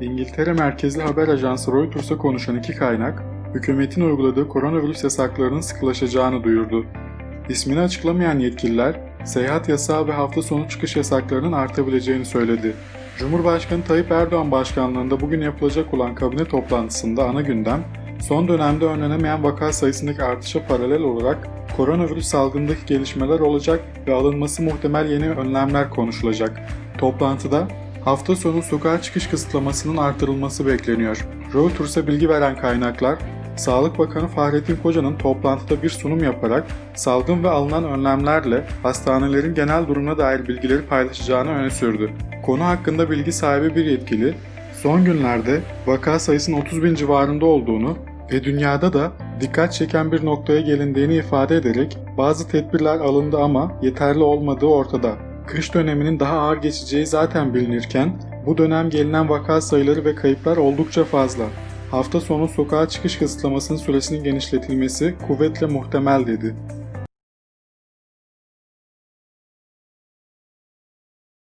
İngiltere merkezli haber ajansı Reuters'a konuşan iki kaynak, hükümetin uyguladığı koronavirüs yasaklarının sıkılaşacağını duyurdu. İsmini açıklamayan yetkililer, seyahat yasağı ve hafta sonu çıkış yasaklarının artabileceğini söyledi. Cumhurbaşkanı Tayyip Erdoğan başkanlığında bugün yapılacak olan kabine toplantısında ana gündem, son dönemde önlenemeyen vaka sayısındaki artışa paralel olarak koronavirüs salgındaki gelişmeler olacak ve alınması muhtemel yeni önlemler konuşulacak. Toplantıda hafta sonu sokağa çıkış kısıtlamasının artırılması bekleniyor. Reuters'a bilgi veren kaynaklar, Sağlık Bakanı Fahrettin Koca'nın toplantıda bir sunum yaparak salgın ve alınan önlemlerle hastanelerin genel durumuna dair bilgileri paylaşacağını öne sürdü. Konu hakkında bilgi sahibi bir yetkili, son günlerde vaka sayısının 30 bin civarında olduğunu ve dünyada da dikkat çeken bir noktaya gelindiğini ifade ederek bazı tedbirler alındı ama yeterli olmadığı ortada. Kış döneminin daha ağır geçeceği zaten bilinirken bu dönem gelinen vaka sayıları ve kayıplar oldukça fazla. Hafta sonu sokağa çıkış kısıtlamasının süresinin genişletilmesi kuvvetle muhtemel dedi.